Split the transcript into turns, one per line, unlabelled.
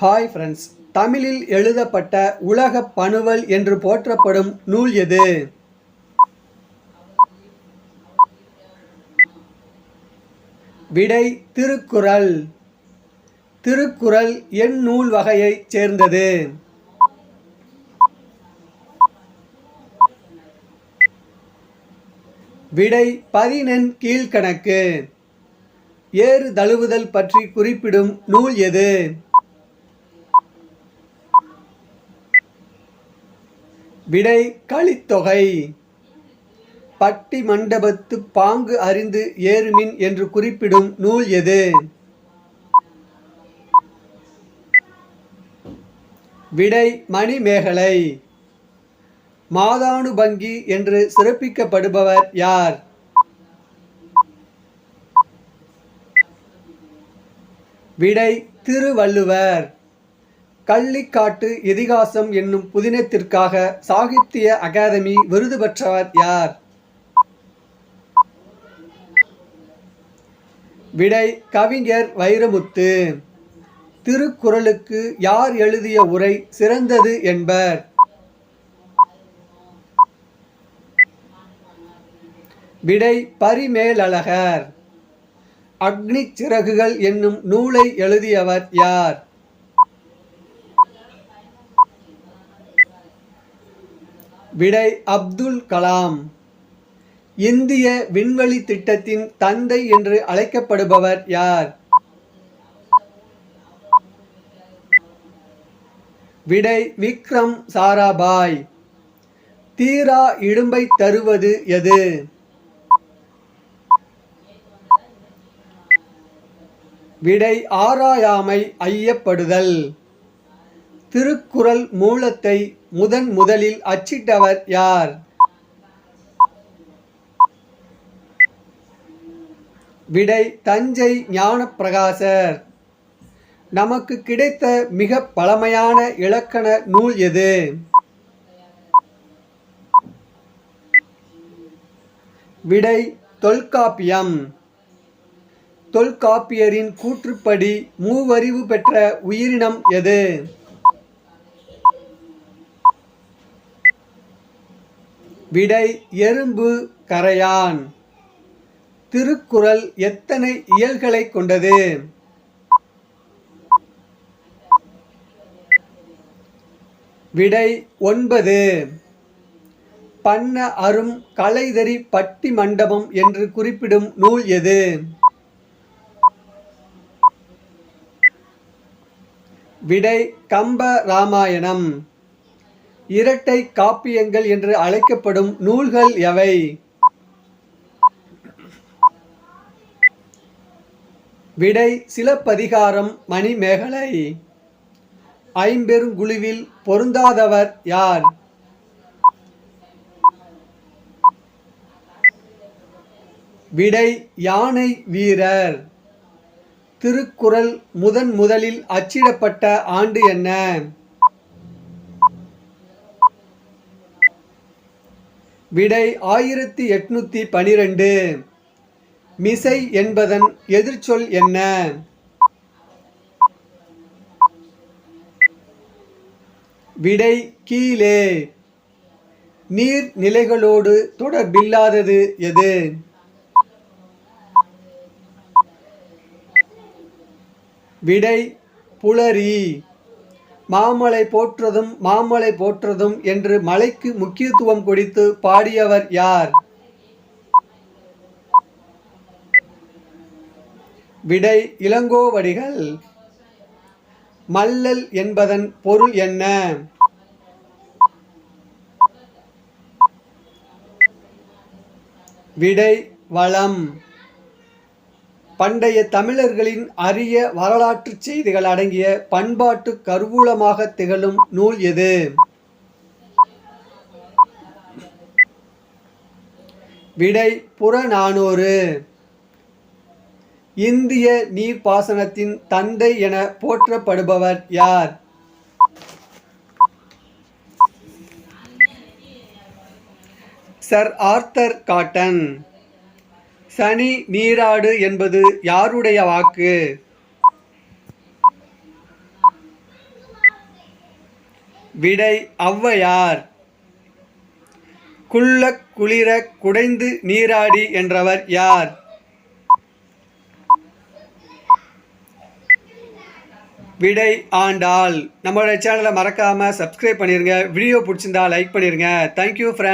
Hi friends தமிழில் எழுதப்பட்ட உலக பணுவல் என்று போற்றப்படும் நூல் எது? விடை திருக்குறள். திருக்குறள் என் நூல் வகையைச் சேர்ந்தது. விடை பதினெண் கீழ்கணக்கு. ஏறு தழுவுதல் பற்றி குறிப்பிடும் நூல் எது? விடை களித்தொகை. பட்டி மண்டபத்து பாங்கு அறிந்து ஏறுமின் என்று குறிப்பிடும் நூல் எது? விடை மணிமேகலை. மாதானுபங்கி என்று சிறப்பிக்கப்படுபவர் யார்? விடை திருவள்ளுவர். கள்ளிக்காட்டு இதிகாசம் என்னும் புதினத்திற்காக சாகித்ய அகாதமி விருது பெற்றவர் யார்? விடை கவிஞர் வைரமுத்து. திருக்குறளுக்கு யார் எழுதிய உரை சிறந்தது என்பர். விடை பரிமேலழகர். அக்னி சிறகுகள் என்னும் நூலை எழுதியவர் யார்? விடை அப்துல் கலாம். இந்திய விண்வெளி திட்டத்தின் தந்தை என்று அழைக்கப்படுபவர் யார்? விடை விக்ரம் சாராபாய். தீரா இடும்பை தருவது எது? விடை ஆராயாமை ஐயப்படுதல். திருக்குறள் மூலத்தை முதன் முதலில் அச்சிட்டவர் யார்? விடை தஞ்சை ஞானப்பிரகாசர். நமக்கு கிடைத்த மிக பழமையான இலக்கண நூல் எது? விடை தொல்காப்பியம். தொல்காப்பியரின் கூற்றுப்படி மூவறிவு பெற்ற உயிரினம் எது? விடை எறும்பு கரையான். திருக்குறள் எத்தனை இயல்களை கொண்டது? விடை ஒன்பது. பண்ண அரும் கலைதறி பட்டி மண்டபம் என்று குறிப்பிடும் நூல் எது? விடை கம்ப ராமாயணம். இரட்டை காப்பியங்கள் என்று அழைக்கப்படும் நூல்கள் எவை? விடை சிலப்பதிகாரம் மணிமேகலை. ஐம்பெருங்குழுவில் பொருந்தாதவர் யார்? விடை யானை வீரர். திருக்குறள் முதன் முதலில் அச்சிடப்பட்ட ஆண்டு என்ன? விடை ஆயிரத்தி எட்நூற்றி பனிரெண்டு. மிசை என்பதன் எதிர்ச்சொல் என்ன? விடை கீழே. நீர் நிலைகளோடு தொடர்பில்லாதது எது? விடை புலரி. மாமலை போற்றதும் மாமலை போற்றதும் என்று மலைக்கு முக்கியத்துவம் கொடுத்து பாடியவர் யார்? விடை இளங்கோவடிகள். மல்லல் என்பதன் பொருள் என்ன? விடை வளம். பண்டைய தமிழர்களின் அரிய வரலாற்று செய்திகள் அடங்கிய பண்பாட்டு கருவூலமாக திகழும் நூல் எது? விடை புறநானூறு. இந்திய நீர்ப்பாசனத்தின் தந்தை என போற்றப்படுபவர் யார்? சர். Arthur Cotton. சனி நீராடு என்பது யாருடைய வாக்கு? விடை ஔவையார். குள்ள குளிர குடைந்து நீராடி என்றவர் யார்? விடை ஆண்டாள். நம்மளோட சேனலை மறக்காமல் சப்ஸ்கிரைப் பண்ணிடுங்க வீடியோ பிடிச்சிருந்தா லைக் பண்ணிடுங்க தேங்க்யூ ஃப்ரெண்ட்